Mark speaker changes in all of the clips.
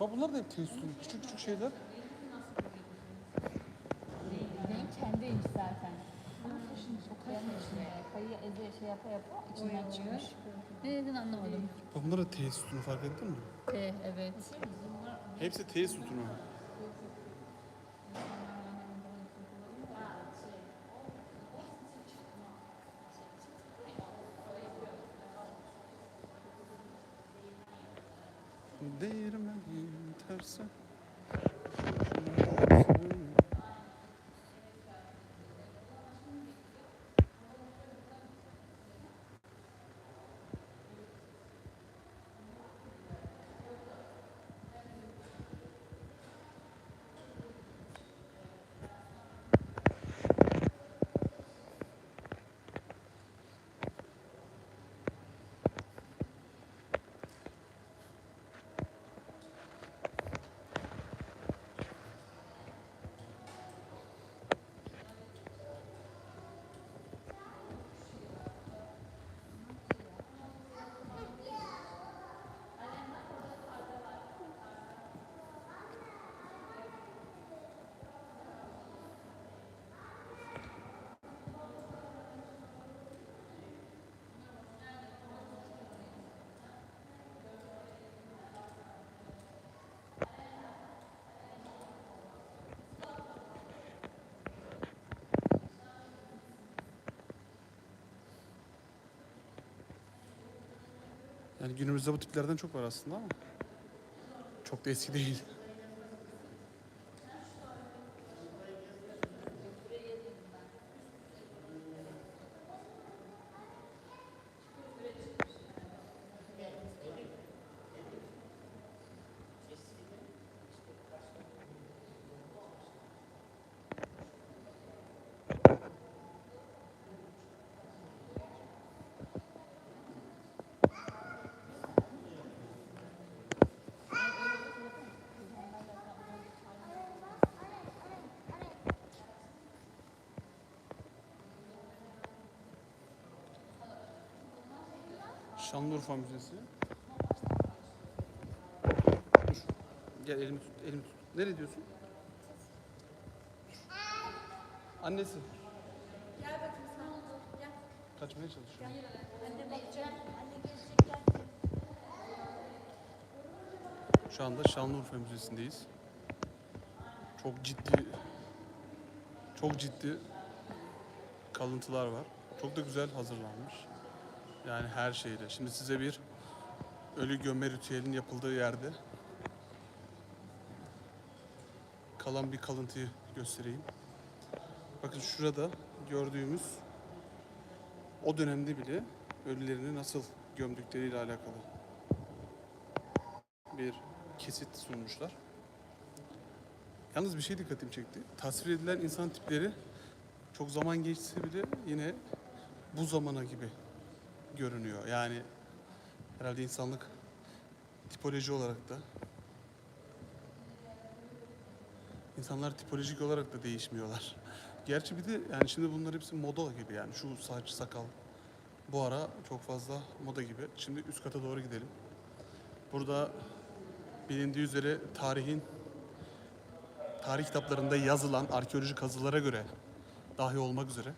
Speaker 1: Bak bunlar da hep teyzüstü. Küçük küçük şeyler.
Speaker 2: Renk kendiymiş zaten. Kayanın içine, kayıyı eze şey yapa yapa içinden çıkmış. Ne dedin anlamadım.
Speaker 1: Bak bunlar da teyzüstünü fark ettin mi?
Speaker 2: T, evet.
Speaker 1: Hepsi teyzüstünü. Değirmenin tersi. Yani günümüzde bu tiplerden çok var aslında ama çok da eski değil. Şanlıurfa Müzesi. Dur. Gel elimi tut, elimi tut. Nereye diyorsun? Annesi.
Speaker 3: Gel bakayım sana oldu. Gel.
Speaker 1: Kaçmaya çalışıyor.
Speaker 3: Anne bakacak. Anne gelecek gel.
Speaker 1: Şu anda Şanlıurfa Müzesi'ndeyiz. Çok ciddi çok ciddi kalıntılar var. Çok da güzel hazırlanmış. Yani her şeyle. Şimdi size bir ölü gömme ritüelinin yapıldığı yerde kalan bir kalıntıyı göstereyim. Bakın şurada gördüğümüz o dönemde bile ölülerini nasıl gömdükleriyle alakalı bir kesit sunmuşlar. Yalnız bir şey dikkatimi çekti. Tasvir edilen insan tipleri çok zaman geçse bile yine bu zamana gibi görünüyor. Yani herhalde insanlık tipoloji olarak da insanlar tipolojik olarak da değişmiyorlar. Gerçi bir de yani şimdi bunlar hepsi moda gibi yani şu saç sakal bu ara çok fazla moda gibi. Şimdi üst kata doğru gidelim. Burada bilindiği üzere tarihin tarih kitaplarında yazılan arkeolojik kazılara göre dahi olmak üzere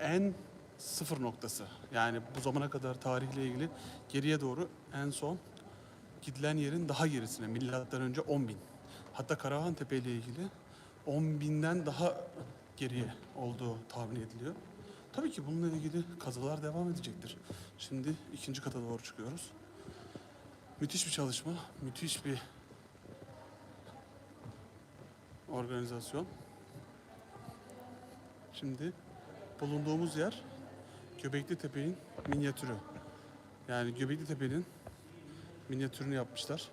Speaker 1: en sıfır noktası. Yani bu zamana kadar tarihle ilgili geriye doğru en son gidilen yerin daha gerisine milattan önce 10 bin. Hatta Karahan Tepe ile ilgili 10 binden daha geriye olduğu tahmin ediliyor. Tabii ki bununla ilgili kazılar devam edecektir. Şimdi ikinci kata doğru çıkıyoruz. Müthiş bir çalışma, müthiş bir organizasyon. Şimdi bulunduğumuz yer Göbekli Tepe'nin minyatürü. Yani Göbekli Tepe'nin minyatürünü yapmışlar.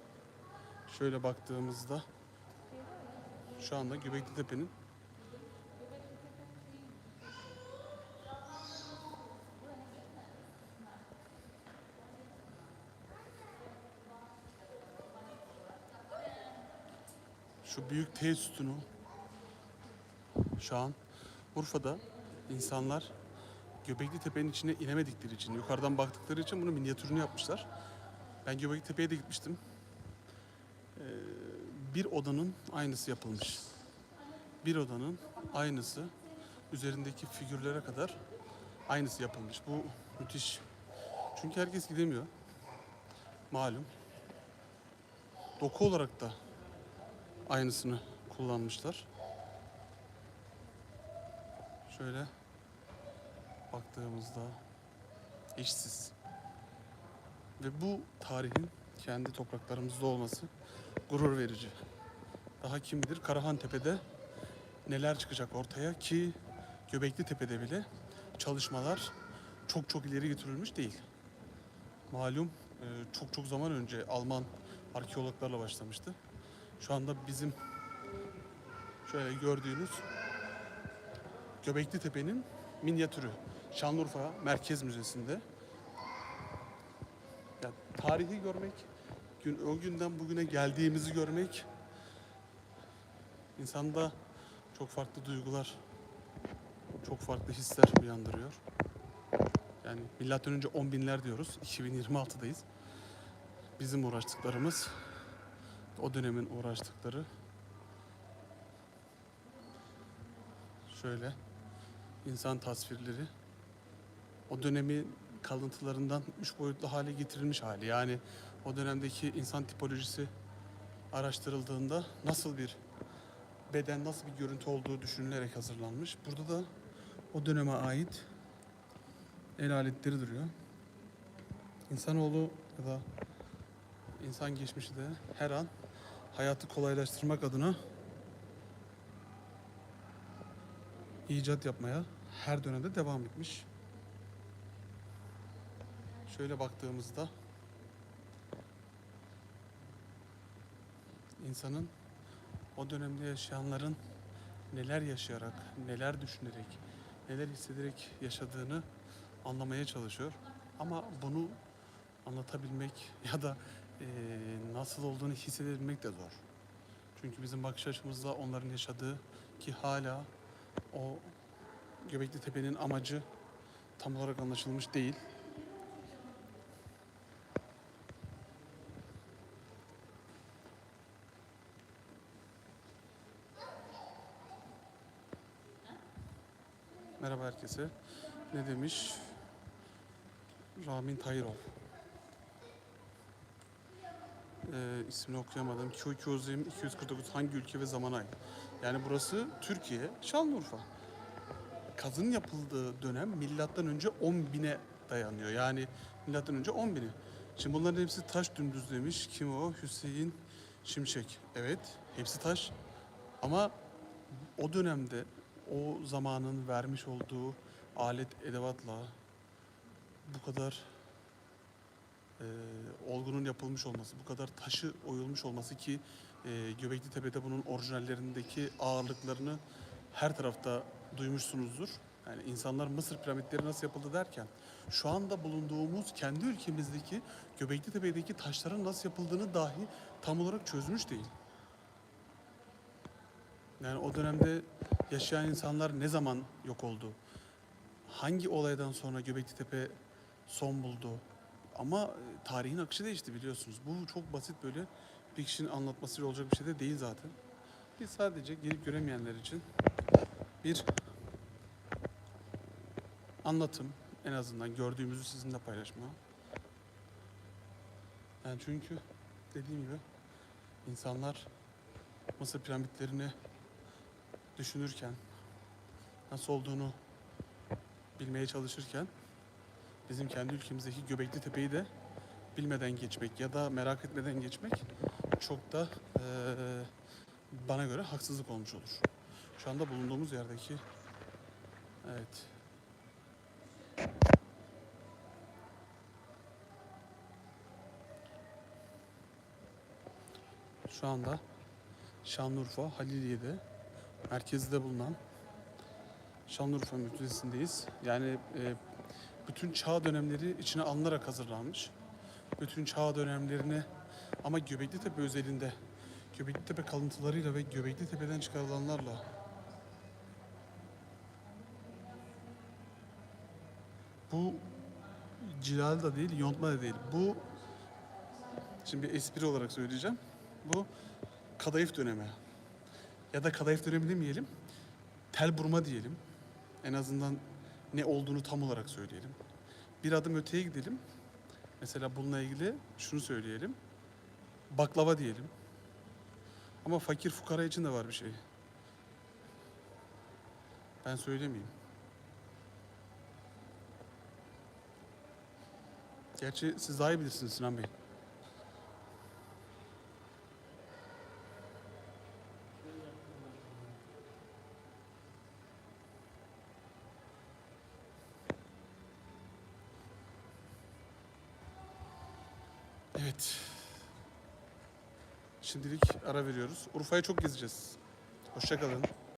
Speaker 1: Şöyle baktığımızda şu anda Göbekli Tepe'nin şu büyük T sütunu şu an Urfa'da insanlar Göbekli Tepe'nin içine inemedikleri için, yukarıdan baktıkları için bunu minyatürünü yapmışlar. Ben Göbekli Tepe'ye de gitmiştim. Ee, bir odanın aynısı yapılmış. Bir odanın aynısı üzerindeki figürlere kadar aynısı yapılmış. Bu müthiş. Çünkü herkes gidemiyor. Malum. Doku olarak da aynısını kullanmışlar. Şöyle baktığımızda eşsiz. Ve bu tarihin kendi topraklarımızda olması gurur verici. Daha kim bilir Karahan Tepe'de neler çıkacak ortaya ki Göbekli Tepe'de bile çalışmalar çok çok ileri götürülmüş değil. Malum e, çok çok zaman önce Alman arkeologlarla başlamıştı. Şu anda bizim şöyle gördüğünüz Göbekli Tepe'nin minyatürü. Şanlıurfa Merkez Müzesi'nde. Ya, tarihi görmek, gün, o günden bugüne geldiğimizi görmek insanda çok farklı duygular, çok farklı hisler uyandırıyor. Yani milattan önce 10 binler diyoruz. 2026'dayız. Bizim uğraştıklarımız o dönemin uğraştıkları şöyle insan tasvirleri o dönemin kalıntılarından üç boyutlu hale getirilmiş hali. Yani o dönemdeki insan tipolojisi araştırıldığında nasıl bir beden, nasıl bir görüntü olduğu düşünülerek hazırlanmış. Burada da o döneme ait el aletleri duruyor. İnsanoğlu ya da insan geçmişi de her an hayatı kolaylaştırmak adına icat yapmaya her dönemde devam etmiş. Şöyle baktığımızda insanın o dönemde yaşayanların neler yaşayarak, neler düşünerek, neler hissederek yaşadığını anlamaya çalışıyor. Ama bunu anlatabilmek ya da eee, nasıl olduğunu hissedebilmek de zor. Çünkü bizim bakış açımızda onların yaşadığı ki hala o Göbekli Tepe'nin amacı tam olarak anlaşılmış değil. Merhaba herkese. Ne demiş? Ramin Tayrol. Ee, ismini okuyamadım. QQZM 249 hangi ülke ve zamana ait? Yani burası Türkiye, Şanlıurfa. Kazın yapıldığı dönem milattan önce 10 bine dayanıyor. Yani milattan önce 10 bini. Şimdi bunların hepsi taş dümdüz demiş. Kim o? Hüseyin Şimşek. Evet, hepsi taş. Ama o dönemde o zamanın vermiş olduğu alet edevatla bu kadar e, olgunun yapılmış olması, bu kadar taşı oyulmuş olması ki e, Göbekli Tepe'de bunun orijinallerindeki ağırlıklarını her tarafta duymuşsunuzdur. Yani insanlar Mısır piramitleri nasıl yapıldı derken şu anda bulunduğumuz kendi ülkemizdeki Göbekli Tepe'deki taşların nasıl yapıldığını dahi tam olarak çözmüş değil. Yani o dönemde yaşayan insanlar ne zaman yok oldu? Hangi olaydan sonra Göbekli Tepe son buldu? Ama e, tarihin akışı değişti biliyorsunuz. Bu çok basit böyle bir kişinin anlatmasıyla olacak bir şey de değil zaten. Biz sadece gelip göremeyenler için bir anlatım en azından gördüğümüzü sizinle paylaşma. Yani çünkü dediğim gibi insanlar Mısır piramitlerini düşünürken nasıl olduğunu bilmeye çalışırken bizim kendi ülkemizdeki Göbekli Tepe'yi de bilmeden geçmek ya da merak etmeden geçmek çok da eee, bana göre haksızlık olmuş olur. Şu anda bulunduğumuz yerdeki evet şu anda Şanlıurfa Haliliye'de merkezde bulunan Şanlıurfa Müzesi'ndeyiz. Yani e, bütün çağ dönemleri içine alınarak hazırlanmış. Bütün çağ dönemlerini ama Göbekli Tepe özelinde Göbekli Tepe kalıntılarıyla ve Göbekli Tepe'den çıkarılanlarla bu cilal da değil, yontma da değil. Bu şimdi espri olarak söyleyeceğim. Bu kadayıf dönemi. Ya da kadayıf dönemi demeyelim. Tel burma diyelim. En azından ne olduğunu tam olarak söyleyelim. Bir adım öteye gidelim. Mesela bununla ilgili şunu söyleyelim. Baklava diyelim. Ama fakir fukara için de var bir şey. Ben söylemeyeyim. Gerçi siz daha iyi bilirsiniz Sinan Bey. Evet. Şimdilik ara veriyoruz. Urfa'ya çok gezeceğiz. Hoşçakalın.